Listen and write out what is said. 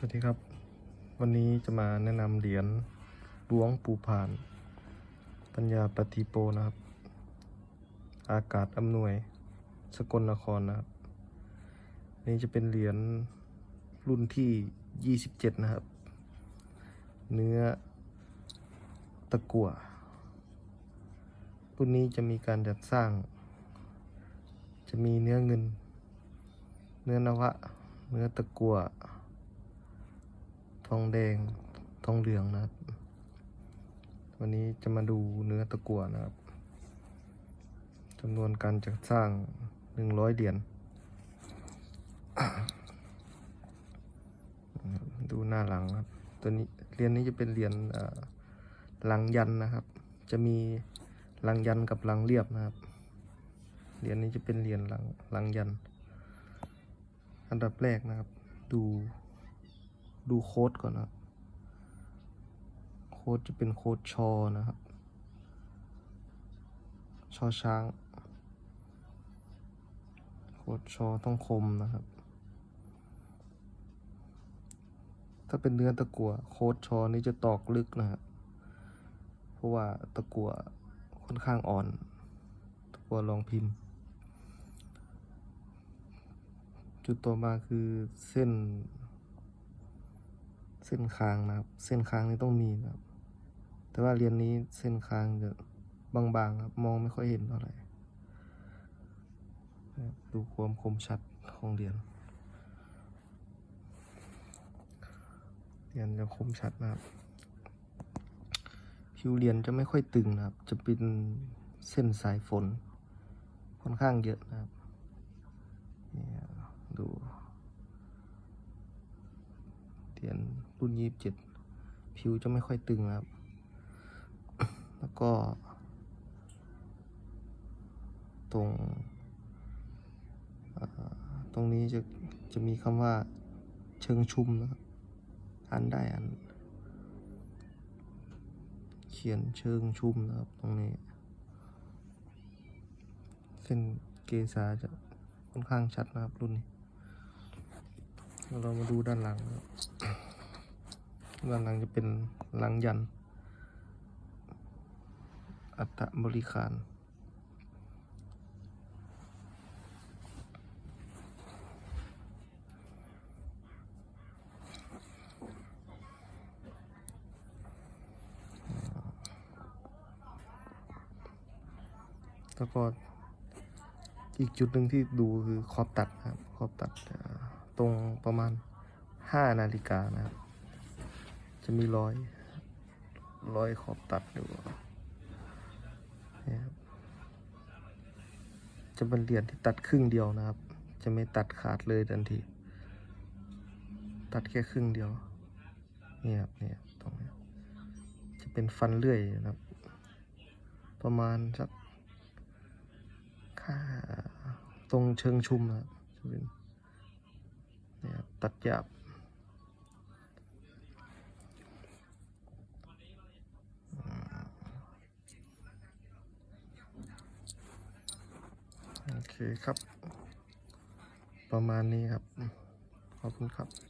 สวัสดีครับ วันนี้จะมาแนะนำเหรียญหลวงปู่ผ่าน ปัญญาปฏิโปนะครับ อากาศอำนวย สกลนครนะครับ นี่จะเป็นเหรียญรุ่นที่ 27 นะครับ เนื้อตะกั่วรุ่นนี้จะมีการจัดสร้าง จะมีเนื้อเงิน เนื้อนวะ เนื้อตะกั่ว ทองแดงทองเหลืองนะครับ วันนี้จะมาดูเนื้อตะกั่วนะครับจำนวนการจัดสร้างหนึ่งร้อยเหรียญดูหน้าหลังครับ ตัวนี้เหรียญนี้จะเป็นเหรียญหลังยันนะครับ จะมีหลังยันกับหลังเรียบนะครับเหรียญนี้จะเป็นเหรียญหลังหลังยัน อันดับแรกนะครับ ดู ดูโค้ดก่อนนะ โค้ดจะเป็นโค้ดชอนะครับ ชอช้าง โค้ดชอต้องคมนะครับ ถ้าเป็นเนื้อตะกั่วโค้ดชอนี่จะตอกลึกนะครับ เพราะว่าตะกั่วค่อนข้างอ่อน ตะกั่วรองพิมพ์จุดต่อมาคือเส้น เส้นคางนะครับ เส้นคางนี่ต้องมีนะครับ แต่ว่าเรียนนี้เส้นคางจะบางๆครับ มองไม่ค่อยเห็นเท่าไหร่ดูความคมชัดของเรียนเรียนจะคมชัดนะครับ ผิวเรียนจะไม่ค่อยตึงนะครับ จะเป็นเส้นสายฝนค่อนข้างเยอะนะครับ ดู เหรียญรุ่นยี่สิบเจ็ดผิวจะไม่ค่อยตึงครับ แล้วก็ ตรงตรงนี้จะจะมีคำว่าเชิงชุมนะครับอ่านได้อ่านเขียนเชิงชุมนะครับตรงนี้ เส้นเกษาจะค่อนข้างชัดนะครับรุ่นนี้ เรามาดูด้านหลัง ด้านหลังจะเป็นหลังยัน อัตบริคารแล้วก็อีกจุดหนึ่งที่ดูคือขอบตัดครับ ขอบตัด ตรงประมาณห้านาฬิกานะครับ จะมีรอยรอยขอบตัดอยู่เนี่ยครับจะเป็นเหรียญที่ตัดครึ่งเดียวนะครับ จะไม่ตัดขาดเลยทันที ตัดแค่ครึ่งเดียวเนี่ยครับเนี่ยตรงนี้จะเป็นฟันเลื่อยนะครับ ประมาณสักค่าตรงเชิงชุมนะครับจะเป็นเนี่ยครับ ตัดหยาบโอเคครับ ประมาณนี้ครับ ขอบคุณครับ